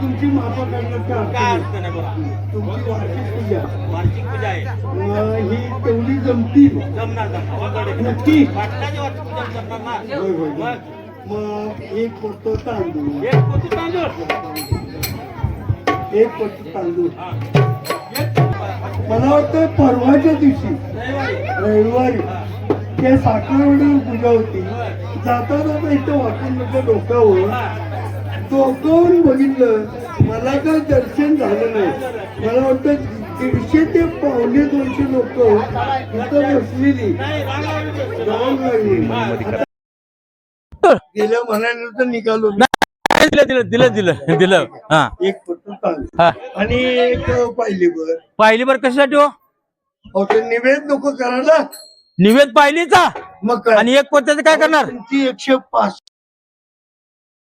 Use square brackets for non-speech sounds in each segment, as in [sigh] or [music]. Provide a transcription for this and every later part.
तुमची माता काय तुमची वार्षिक पूजा. वार्षिक पूजा आहे. ही तेवढी जमतील नक्की. मग एक पट्टो तांदूळ. एक पट्टो तांदूळ. एक पट्टो तांदूळ. मला वाटतं परवाच्या दिवशी रविवारी रविवारी ते साखरवडी पूजा होती जाता जाता इथं म्हणजे डोक्यावर. डोकावून बघितलं मला काय दर्शन झालं नाही मला वाटतं दीडशे ते पावणे दोनशे लोक इथं बसलेली गेल्या महिन्यानंतर निघालो. दिलं दिलं दिलं दिलं दिलं. हा. एक तांदूळ हा. आणि एक पाहिली बर पाहिली बर कशासाठी हो? अहो ते निवेद नको करायला निवेद पाहिलीचा मग काय? आणि एक पोत्याचं काय करणार? तुमची एकशे पाच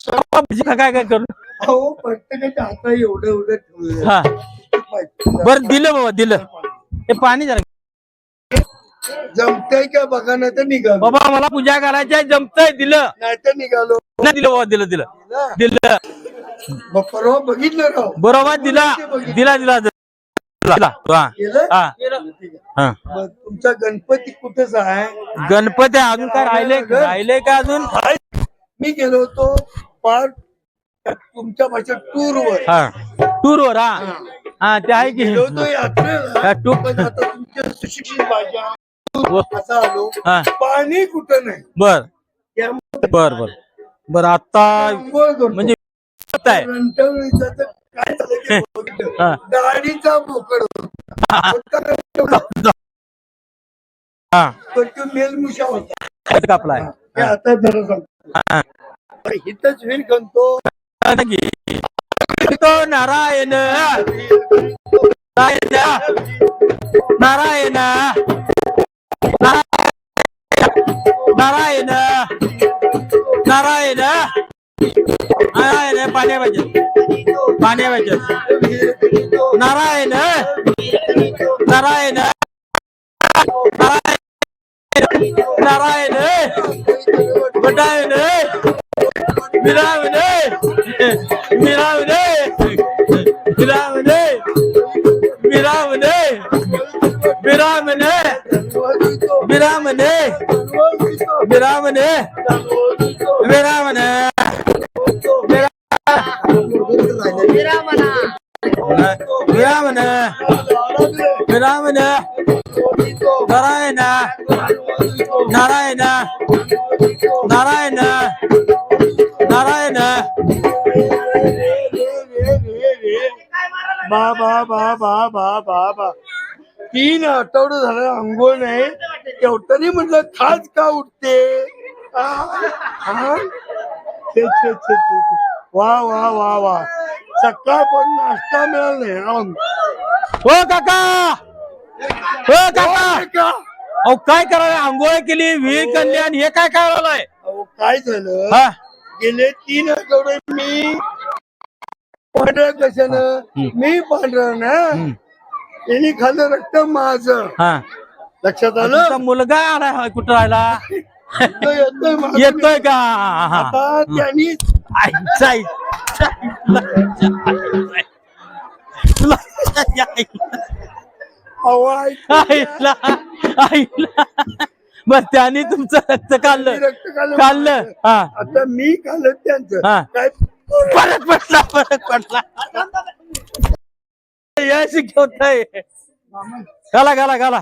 काय काय काय करू? अहो प्रत्येकाच्या हातात एवढं एवढं ठेवलं हा. बर दिलं बाबा दिलं. हे पाणी जरा जमतंय का? बघा नाही तर निघालो. बाबा मला पूजा करायची आहे जमतंय दिलं. नाही तर निघालो. नाही दिलं बाबा दिलं दिलं. दिलं. मग परवा बघितलं राव. बरोबर दिला. दिला दिला दिला. हा. केलं हा. ठीक आहे. हा. मग तुमचा गणपती कुठेच आहे? गणपती अजून काय राहिले राहिले? का? अजून? मी गेलो होतो पार तुमच्या भाषेत टूर वर हा. टूर वर हा. हा ते आहे की. गेलो होतो यात्रेला. tour. पण आता तुमच्या सुशिक्षित भाषा व- असा आलो. हा. पाणी कुठं नाही? बर. त्यामुळे बर बर. बर आता. म्हणजे आहे. रंटवणीचं तर काय झालं ते बघितलं. हा. बोकड. होता. हा. पण तो मेलमुशा होता. हात कापलाय. ते आता जरा सांगतो. हा. हिथच विण खणतो. तो नारायण. नारायण. नारायण. नारायण. नारायण नारायण पाण्या पाहिजे पाण्या पाहिजे नारायण नारायण नारायण बटायणे मिरावणे मिरावणे मिरावणे मिरावणे मिरामणे मिरामणे विरामने विरामने. विरामने विरामने. नारायण नारायण नारायण नारायण. बा बा बा बा बा बा तीन आठवडे झालं अंघोळ नाही. तेवढ्याने म्हटलं खास का उठते. वा वा वा वा. सकाळ पण नाश्ता मिळाला नाही आम. हो काका. हो काका? अहो काय करायला? आंघोळ केली विहीर काढली आणि हे काय करायलाय? अहो, काय झालं? हा. गेले तीन आठवडे मी पांढऱ्या कशानं? मी पांढरा ना? यांनी खाल्लं रक्त माझं. हा. लक्षात तुमचा आलं मुलगा आलाय कुठं राहिला येतोय, येतोय माझं. येतोय का? हा, हा. आता त्यांनी आईचा आईचा, तुला अहो, ऐक. आईला आईला. बस त्याने तुमचं रक्त काढलं रक्त काढलं. काढलं हा. आता मी खाल्लं त्यांचं. काय? परत पडला परत पडला. यश घेतोय घाला घाला घाला.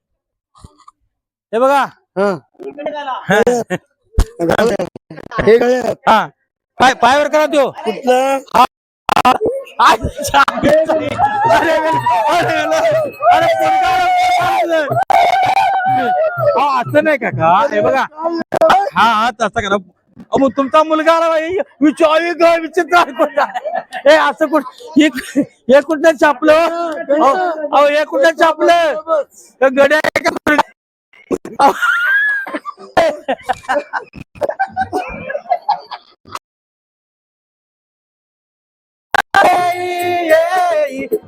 हे बघा. हा. हे. हा पाय पायावर करा तो कुठला? अच्छा. अरे अरे अरे अरे पोरगा- अहो, असं नाही काका. हे बघा. हा हा तसं करा. अहो, मग तुमचा मुलगा आला बाई, विचार ग विचित्र ऐकून हे असं कुठ हे हे कुठं छापलं? अहो अहो, हे कुठं छापलं? गड्या आहे का मुलगा? अहो.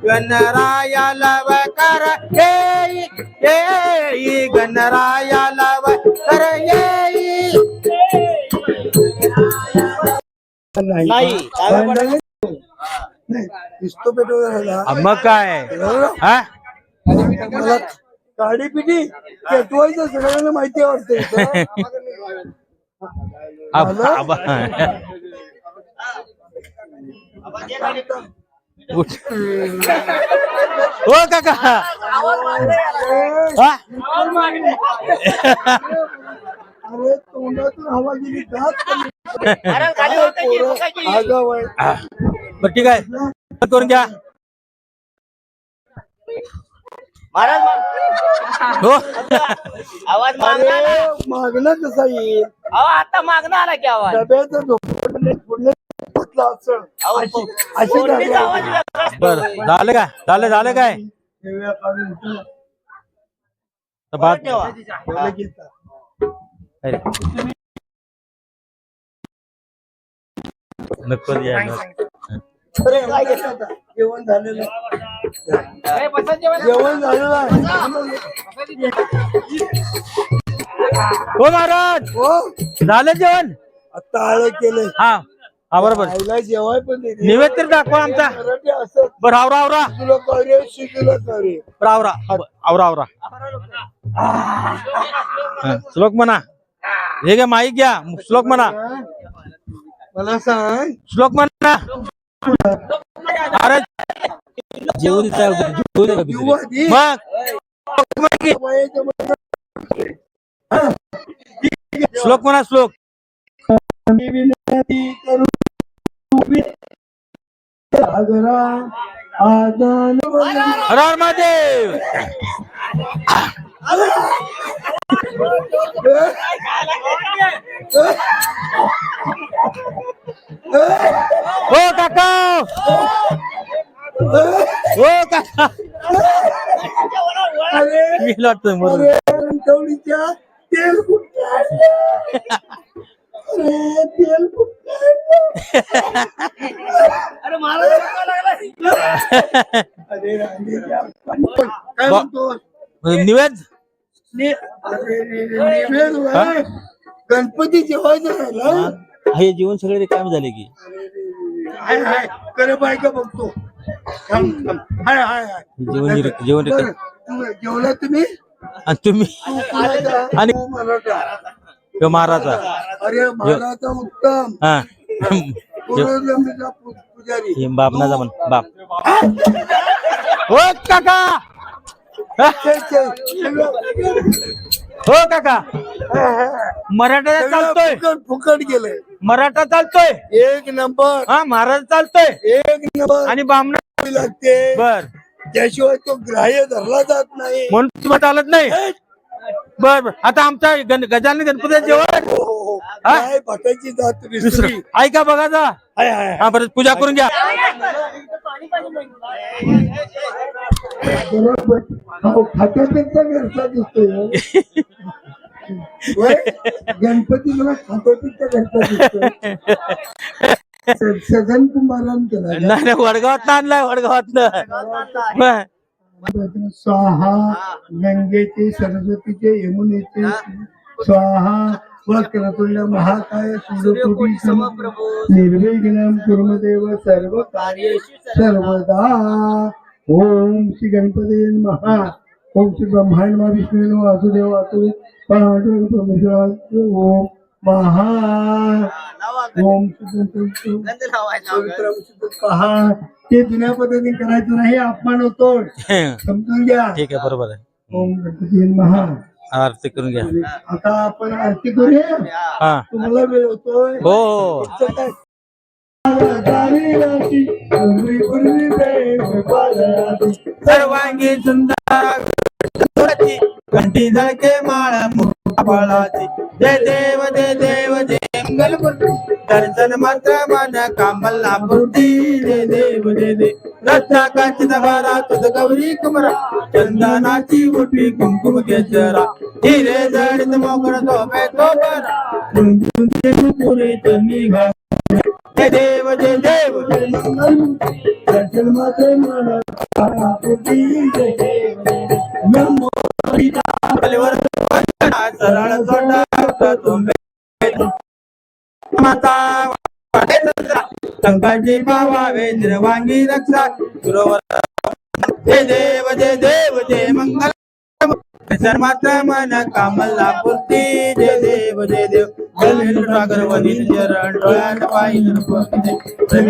गणरायाला कर येई येई गणरायाला कर येई नाही नाही नाही दिसतो पेटवून राहिला मग काय हा काडी पिटी पेटवायचं सगळ्यांना माहिती वाटते अब- अब- उठ. हो काका हा? अरे तोंडातून हवा गेली. हा. ठीक आहे करून घ्या महाराज मग हो आवाज़ मागणार ना. अरे मागणं कसा येईल अहो आता मागणं आला की आवाज़ डब्याचं पुढलं असं अहो, अशी आवाज़ आहे. वेगळा असतो. बर झालं का झालं झालं काय तर ठेवा. की. अरे. नको द्या, जेवण झालेलं आहे. ए, बसा जेवायला. जेवण झालेलं आहे. हो महाराज. हो? झालं जेवण? आता आळ केलंय हा. हा बरोबर. आईला जेवाय पण निवेद तर दाखवा आमचा. मराठी असं. बरं आवरा आवरा. तुला कार्य शिकलं कार्य. बरं आवरा. आवरा आवरा. हा, श्लोक म्हणा हे घ्या माईक घ्या. श्लोक म्हणा मला सांग. श्लोक म्हणा अरे जेवण मग श्लोक श्लोक म्हणा श्लोक मी महादेव हो काका हो काका अरे मी वाटतं मरून. अरे रंगवणीच्या तेल कुठलं आणलं? अरे तेल कुठलं आणलं? अरे महाराज रडायला लागला. अरे रांडेच्या पण काय म्हणतो निवेद ने- अरे रे रे, निवेद व्हय. गणपती जेवायचं राहिला हे जीवन सगळे रिकामी झाले की हाय हाय. करे बायका बघतो थांब थांब. हाय हाय हाय. जेवण रिक- जेवण रिक- बरं, तू जेवला तुम्ही? आणि तुम्ही आणि आणि- तू मराठा. ह्यो महाराजा. अरे महाराजा उत्तम. हा. पूर्वजन्मीचा पू- पुजारी. हे बाप ना जमन बाप. हो? काका! हो काका. मराठा चालतोय. फुकट फुकट गेलंय. मराठा चालतोय. एक नंबर. हा महाराज चालतोय. एक नंबर. आणि बामणा लागते. बर. त्याशिवाय तो ग्राह्य धरला जात नाही. म्हणून तुम्हाला चालत नाही. बर बर. आता आमचा गण- गजानन गणपती जेवण. हो, हो, हो. हा? काय भटाची जात दुसरं ऐका बघा जा. हाय हाय हा बरं पूजा करून घ्या. खात्यापेक्षा घरचा दिसतोय? गणपती मला खात्यापेक्षा घरचा दिसतोय स- सगन कुंभारान केला नाही नाही वडगावात आणलाय वडगावात स्वाहा गंगेचे सरस्वतीचे यमुनेचे स्वाहा वक्रतुंड महाकाय सूर्यकोटी निर्विघ्नं कुर्मदेव सर्व कार्य सर्वदा. ओम श्री गणपती महा ओम श्री ब्रह्मांड विष्णू वासुदेव वासुदेव पांडुरंग परमेश्वर ओम महा ओम पहा ते जुन्या पद्धतीने करायचं नाही. अपमान होतो ठीक [laughs] समजून घ्या. आहे बरोबर आहे. ओम गणपती महा आरती करून घ्या. आता आपण आरती करूया. हा. तुम्हाला वेळ होतोय. हो. सर्वांगी सुंदर मोठी झळके माळ मोठा फळाची जय देव जय देव जय मंगल मूर्ती दर्शन मात्र मन कामला पूर्ती जय देव जय देव रत्ना कांचित बारा तुझ गौरी कुमरा चंदनाची मोठी कुंकुम केसरा हिरे जडित मोकळ झोपे तो बरा कुंकुम तुम्ही घा जय देव जय देव दर्शन मात्र मन कामला पूर्ती जय देव नमो बलिवर सरळ सोटा तुम्ही माता वाटे सत्रा संकाची रक्षा गुरुवर हे देव जय देव जय मंगल सर मन कामला पूर्ती जय देव जय देव जल सागर वनील चरण डोळ्यात पाहिजे